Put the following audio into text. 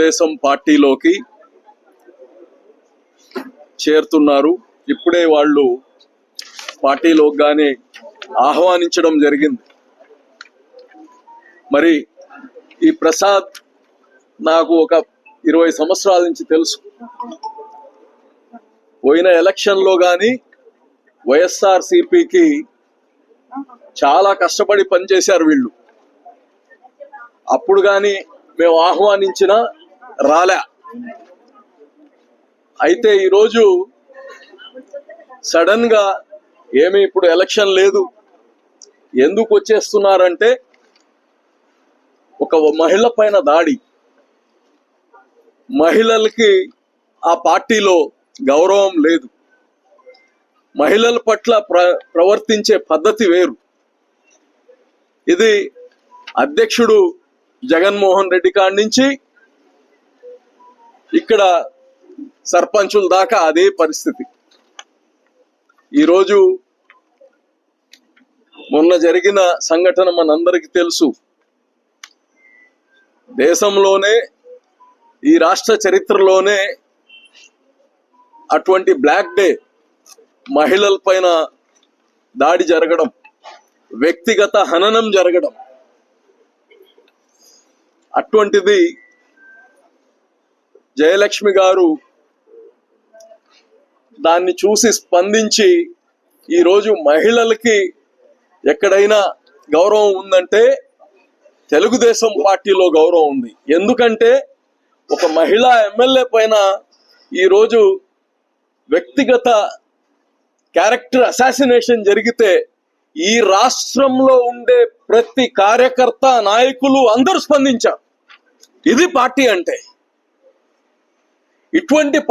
తెలుగుదేశం పార్టీలోకి చేరుతున్నారు. ఇప్పుడే వాళ్ళు పార్టీలోకి కానీ ఆహ్వానించడం జరిగింది. మరి ఈ ప్రసాద్ నాకు ఒక ఇరవై సంవత్సరాల నుంచి తెలుసు. పోయిన ఎలక్షన్లో కానీ వైఎస్ఆర్ సిపికి చాలా కష్టపడి పనిచేశారు వీళ్ళు. అప్పుడు కానీ మేము ఆహ్వానించిన రాలే. అయితే ఈరోజు సడన్గా ఏమి ఇప్పుడు ఎలక్షన్ లేదు. ఎందుకు వచ్చేస్తున్నారంటే ఒక మహిళ పైన దాడి. మహిళలకి ఆ పార్టీలో గౌరవం లేదు. మహిళల పట్ల ప్ర ప్రవర్తించే పద్ధతి వేరు. ఇది అధ్యక్షుడు జగన్మోహన్ రెడ్డి కాడి నుంచి ఇక్కడ సర్పంచుల దాకా అదే పరిస్థితి. ఈరోజు మొన్న జరిగిన సంఘటన మనందరికీ తెలుసు. దేశంలోనే ఈ రాష్ట్ర చరిత్రలోనే అటువంటి బ్లాక్ డే మహిళల పైన దాడి జరగడం వ్యక్తిగత హననం జరగడం అటువంటిది జయలక్ష్మి గారు దాన్ని చూసి స్పందించి ఈరోజు మహిళలకి ఎక్కడైనా గౌరవం ఉందంటే తెలుగుదేశం పార్టీలో గౌరవం ఉంది. ఎందుకంటే ఒక మహిళా ఎమ్మెల్యే పైన ఈరోజు వ్యక్తిగత క్యారెక్టర్ అసాసినేషన్ జరిగితే ఈ రాష్ట్రంలో ఉండే ప్రతి కార్యకర్త నాయకులు అందరూ స్పందించారు. ఇది పార్టీ అంటే. ఇటువంటి పా-